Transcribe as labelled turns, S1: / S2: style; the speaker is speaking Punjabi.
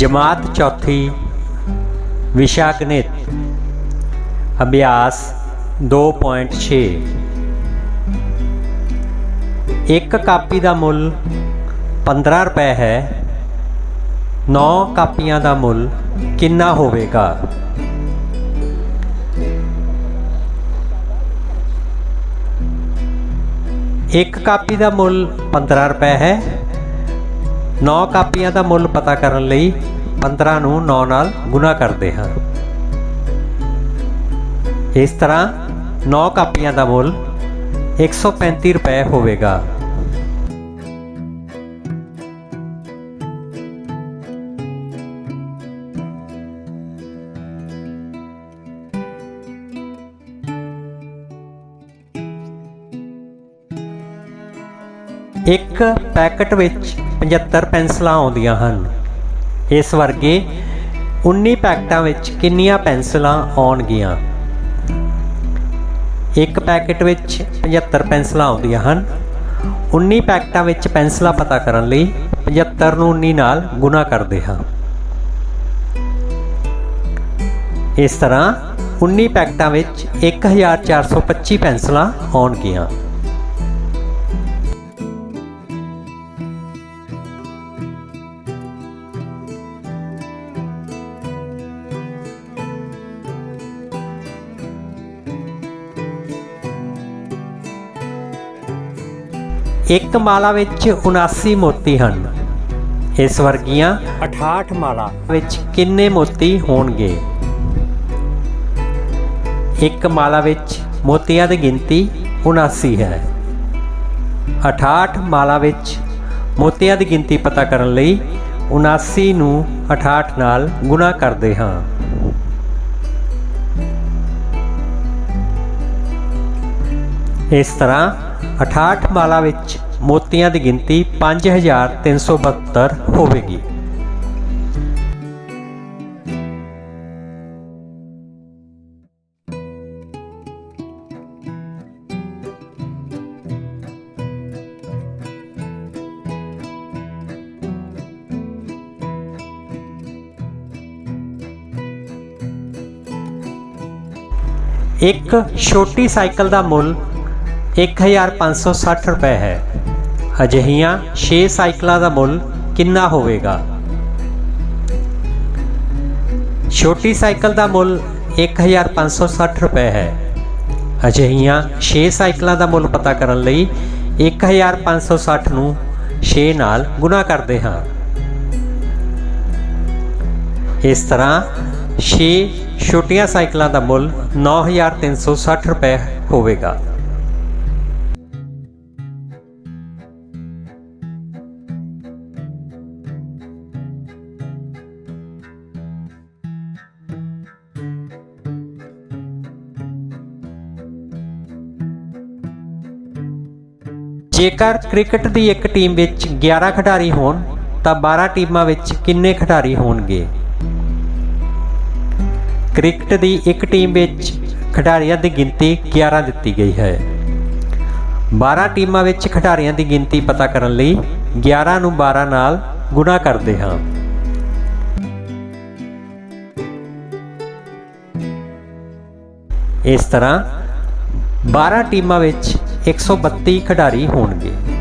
S1: ਜਮਾਤ ਚੌਥੀ, ਵਿਸ਼ਾ ਗਣਿਤ, ਅਭਿਆਸ 2.6 ਇੱਕ ਕਾਪੀ ਦਾ ਮੁੱਲ 15 ਰੁਪਏ ਹੈ 9 ਕਾਪੀਆਂ ਦਾ ਮੁੱਲ ਕਿੰਨਾ ਹੋਵੇਗਾ? ਇੱਕ ਕਾਪੀ ਦਾ ਮੁੱਲ 15 ਰੁਪਏ ਹੈ 9 ਕਾਪੀਆਂ ਦਾ ਮੁੱਲ ਪਤਾ ਕਰਨ ਲਈ 15 ਨੂੰ 9 ਨਾਲ ਗੁਣਾ ਕਰਦੇ ਹਾਂ। ਇਸ ਤਰ੍ਹਾਂ 9 ਕਾਪੀਆਂ ਦਾ ਮੁੱਲ 135 ਰੁਪਏ ਹੋਵੇਗਾ। ਇੱਕ ਪੈਕਟ ਵਿੱਚ 75 ਪੈਨਸਲਾਂ ਆਉਂਦੀਆਂ ਹਨ। ਇਸ ਵਰਗੇ 19 ਪੈਕਟਾਂ ਵਿੱਚ ਕਿੰਨੀਆਂ ਪੈਨਸਲਾਂ ਆਉਣਗੀਆਂ? ਇੱਕ ਪੈਕਟ ਵਿੱਚ 75 ਪੈਨਸਲਾਂ ਆਉਂਦੀਆਂ ਹਨ। 19 ਪੈਕਟਾਂ ਵਿੱਚ ਪੈਨਸਲਾਂ ਪਤਾ ਕਰਨ ਲਈ 75 ਨੂੰ 19 ਨਾਲ ਗੁਣਾ ਕਰਦੇ ਹਾਂ। ਇਸ ਤਰ੍ਹਾਂ 19 ਪੈਕਟਾਂ ਵਿੱਚ 1425 ਪੈਨਸਲਾਂ ਆਉਣਗੀਆਂ। ਇੱਕ ਮਾਲਾ ਵਿੱਚ 79 ਮੋਤੀ ਹਨ। ਇਸ ਵਰਗੀਆਂ 68 ਮਾਲਾ। ਵਿੱਚ ਕਿੰਨੇ ਮੋਤੀ ਹੋਣਗੇ? ਇੱਕ ਮਾਲਾ ਵਿੱਚ ਮੋਤੀਆਂ ਦੀ ਗਿਣਤੀ 79 ਹੈ। 68 ਮਾਲਾ ਵਿੱਚ ਮੋਤੀਆਂ ਦੀ ਗਿਣਤੀ ਪਤਾ ਕਰਨ ਲਈ 79 ਨੂੰ 68 ਨਾਲ ਗੁਣਾ ਕਰਦੇ ਹਾਂ। ਇਸ ਤਰ੍ਹਾਂ 68 ਮਾਲਾ ਵਿੱਚ ਮੋਤੀਆਂ ਦੀ ਗਿਣਤੀ 5372 ਹੋਵੇਗੀ। ਇੱਕ ਛੋਟੀ ਸਾਈਕਲ ਦਾ ਮੁੱਲ 1560 ਰੁਪਏ ਹੈ। ਅਜਿਹੀਆਂ 6 ਸਾਈਕਲਾਂ ਦਾ ਮੁੱਲ ਕਿੰਨਾ ਹੋਵੇਗਾ? ਛੋਟੀ ਸਾਈਕਲ ਦਾ ਮੁੱਲ 1560 ਰੁਪਏ ਹੈ। ਅਜਿਹੀਆਂ 6 ਸਾਈਕਲਾਂ ਦਾ ਮੁੱਲ ਪਤਾ ਕਰਨ ਲਈ 1560 ਨੂੰ 6 ਨਾਲ ਗੁਣਾ ਕਰਦੇ ਹਾਂ। ਇਸ ਤਰ੍ਹਾਂ 6 ਛੋਟੀਆਂ ਸਾਈਕਲਾਂ ਦਾ ਮੁੱਲ 9360 ਰੁਪਏ ਹੋਵੇਗਾ। ਜੇਕਰ ਕ੍ਰਿਕਟ ਦੀ ਇੱਕ ਟੀਮ ਵਿੱਚ 11 ਖਿਡਾਰੀ ਹੋਣ, ਤਾਂ 12 ਟੀਮਾਂ ਵਿੱਚ ਕਿੰਨੇ ਖਿਡਾਰੀ ਹੋਣਗੇ? ਕ੍ਰਿਕਟ ਦੀ ਇੱਕ ਟੀਮ ਵਿੱਚ ਖਿਡਾਰੀਆਂ ਦੀ ਗਿਣਤੀ 11 ਦਿੱਤੀ ਗਈ ਹੈ। 12 ਟੀਮਾਂ ਵਿੱਚ ਖਿਡਾਰੀਆਂ ਦੀ ਗਿਣਤੀ ਪਤਾ ਕਰਨ ਲਈ 11 ਨੂੰ 12 ਨਾਲ ਗੁਣਾ ਕਰਦੇ ਹਾਂ। ਇਸ ਤਰ੍ਹਾਂ 12 ਟੀਮਾਂ ਵਿੱਚ 132 ਖਿਡਾਰੀ ਹੋਣਗੇ।